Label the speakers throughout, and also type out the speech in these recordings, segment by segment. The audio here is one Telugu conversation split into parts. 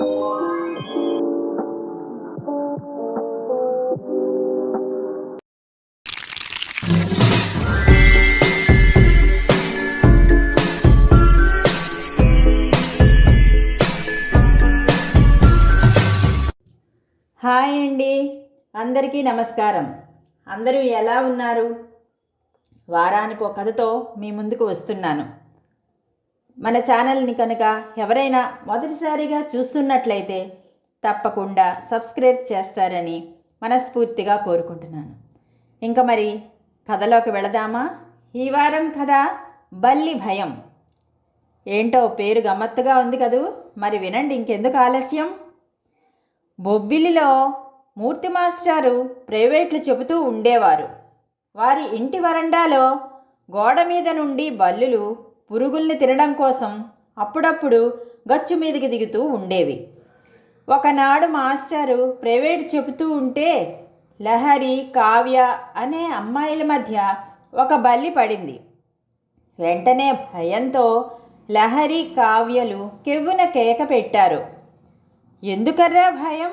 Speaker 1: హాయ్ అండి. అందరికీ నమస్కారం. అందరూ ఎలా ఉన్నారు? వారానికి ఒక కథతో మీ ముందుకు వస్తున్నాను. మన ఛానల్ని కనుక ఎవరైనా మొదటిసారిగా చూస్తున్నట్లయితే తప్పకుండా సబ్స్క్రైబ్ చేస్తారని మనస్ఫూర్తిగా కోరుకుంటున్నాను. ఇంకా మరి కథలోకి వెళదామా? ఈ వారం కథ బల్లి భయం. ఏంటో పేరు గమ్మత్తుగా ఉంది కదూ? మరి వినండి ఇంకెందుకు ఆలస్యం? బొబ్బిలిలో మూర్తి మాస్టారు ప్రైవేట్లు చెబుతూ ఉండేవారు. వారి ఇంటి వరండాలో గోడ మీద నుండి బల్లులు పురుగుల్ని తినడం కోసం అప్పుడప్పుడు గచ్చు మీదకి దిగుతూ ఉండేవి. ఒకనాడు మాస్టారు ప్రైవేట్ చెబుతూ ఉంటే లహరి కావ్య అనే అమ్మాయిల మధ్య ఒక బల్లి పడింది. వెంటనే భయంతో లహరి కావ్యలు కెవ్వున కేక పెట్టారు. ఎందుకర్రా భయం?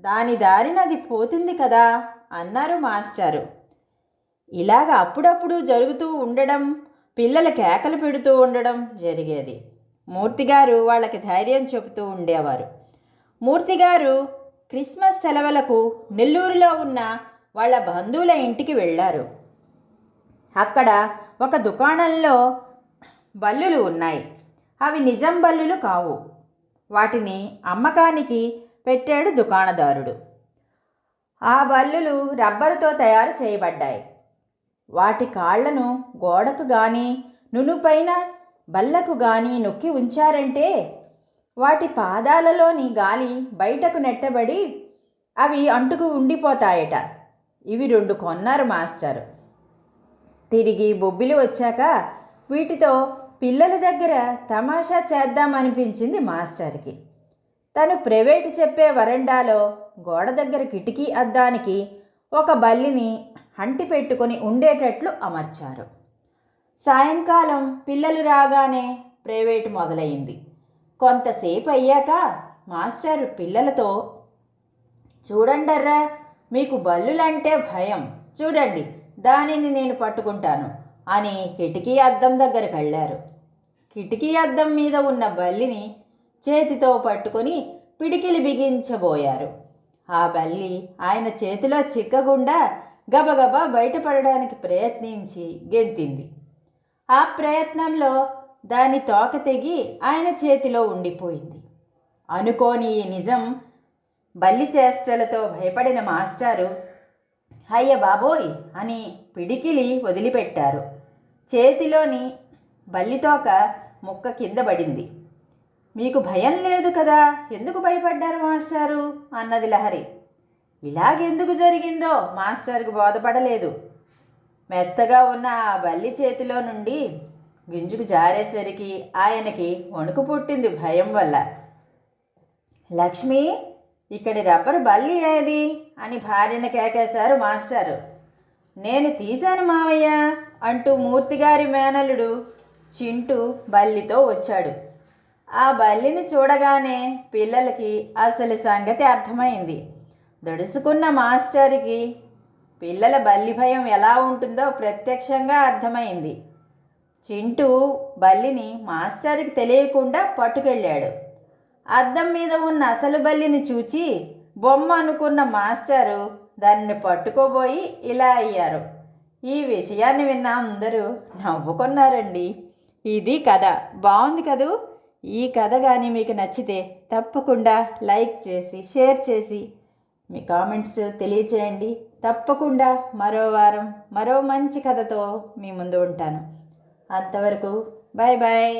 Speaker 1: దాని దారినది పోతుంది కదా అన్నారు మాస్టారు. ఇలాగ అప్పుడప్పుడు జరుగుతూ ఉండడం పిల్లల కేకలు పెడుతూ ఉండడం జరిగేది. మూర్తిగారు వాళ్ళకి ధైర్యం చెబుతూ ఉండేవారు. మూర్తిగారు క్రిస్మస్ సెలవులకు నెల్లూరులో ఉన్న వాళ్ళ బంధువుల ఇంటికి వెళ్ళారు. అక్కడ ఒక దుకాణంలో బల్లులు ఉన్నాయి. అవి నిజం బల్లులు కావు. వాటిని అమ్మకానికి పెట్టాడు దుకాణదారుడు. ఆ బల్లులు రబ్బరుతో తయారు చేయబడ్డాయి. వాటి కాళ్ళను గోడకు గాని నునుపైన బల్లకు గాని నొక్కి ఉంచారంటే వాటి పాదాలలోని గాలి బయటకు నెట్టబడి అవి అంటుకు ఉండిపోతాయట. ఇవి రెండు కొన్నారు మాస్టర్. తిరిగి బొబ్బిలి వచ్చాక వీటితో పిల్లల దగ్గర తమాషా చేద్దామనిపించింది మాస్టర్కి. తను ప్రైవేటు చెప్పే వరండాలో గోడ దగ్గర కిటికీ అద్దానికి ఒక బల్లిని అంటి పెట్టుకొని ఉండేటట్లు అమర్చారు. సాయంకాలం పిల్లలు రాగానే ప్రైవేట్ మొదలైంది. కొంతసేపు అయ్యాక మాస్టర్ పిల్లలతో చూడండర్రా మీకు బల్లులంటే భయం. చూడండి దానిని నేను పట్టుకుంటాను అని కిటికీ అద్దం దగ్గరికి వెళ్ళారు కిటికీ అద్దం మీద ఉన్న బల్లిని చేతితో పట్టుకొని పిడికిలి బిగించబోయారు. ఆ బల్లి ఆయన చేతిలో చిక్కకుండా గబగబా బయటపడడానికి ప్రయత్నించి గెంతింది. ఆ ప్రయత్నంలో దాని తోక తెగి ఆయన చేతిలో ఉండిపోయింది. అనుకోని ఈ నిజం బల్లి చేష్టలతో భయపడిన మాస్టారు అయ్య బాబోయ్ అని పిడికిలి వదిలిపెట్టారు. చేతిలోని బల్లితోక ముక్క కింద పడింది. మీకు భయం లేదు కదా? ఎందుకు భయపడ్డారు మాస్టారు? అన్నది లహరి. ఇలాగెందుకు జరిగిందో మాస్టర్కి బోధపడలేదు. మెత్తగా ఉన్న ఆ బల్లి చేతిలో నుండి గింజుకు జారేసరికి ఆయనకి వణుకు పుట్టింది భయం వల్ల. లక్ష్మి ఇక్కడి రబ్బరు బల్లి ఏది? అని భార్యను కేకేశారు మాస్టారు. నేను తీశాను మావయ్య అంటూ మూర్తిగారి మేనలుడు చింటూ బల్లితో వచ్చాడు. ఆ బల్లిని చూడగానే పిల్లలకి అసలు సంగతి అర్థమైంది. దడుసుకున్న మాస్టర్కి పిల్లల బల్లి భయం ఎలా ఉంటుందో ప్రత్యక్షంగా అర్థమైంది. చింటూ బల్లిని మాస్టర్కి తెలియకుండా పట్టుకెళ్ళాడు. అద్దం మీద ఉన్న అసలు బల్లిని చూచి బొమ్మ అనుకున్న మాస్టారు దాన్ని పట్టుకోబోయి ఇలా అయ్యారు. ఈ విషయాన్ని విన్న అందరూ నవ్వుకున్నారండి. ఇది కథ. బాగుంది కదూ? ఈ కథ కానీ మీకు నచ్చితే తప్పకుండా లైక్ చేసి షేర్ చేసి మీ కామెంట్స్ తెలియచేయండి. తప్పకుండా మరో వారం మరో మంచి కథతో మీ ముందు ఉంటాను. అంతవరకు బాయ్ బాయ్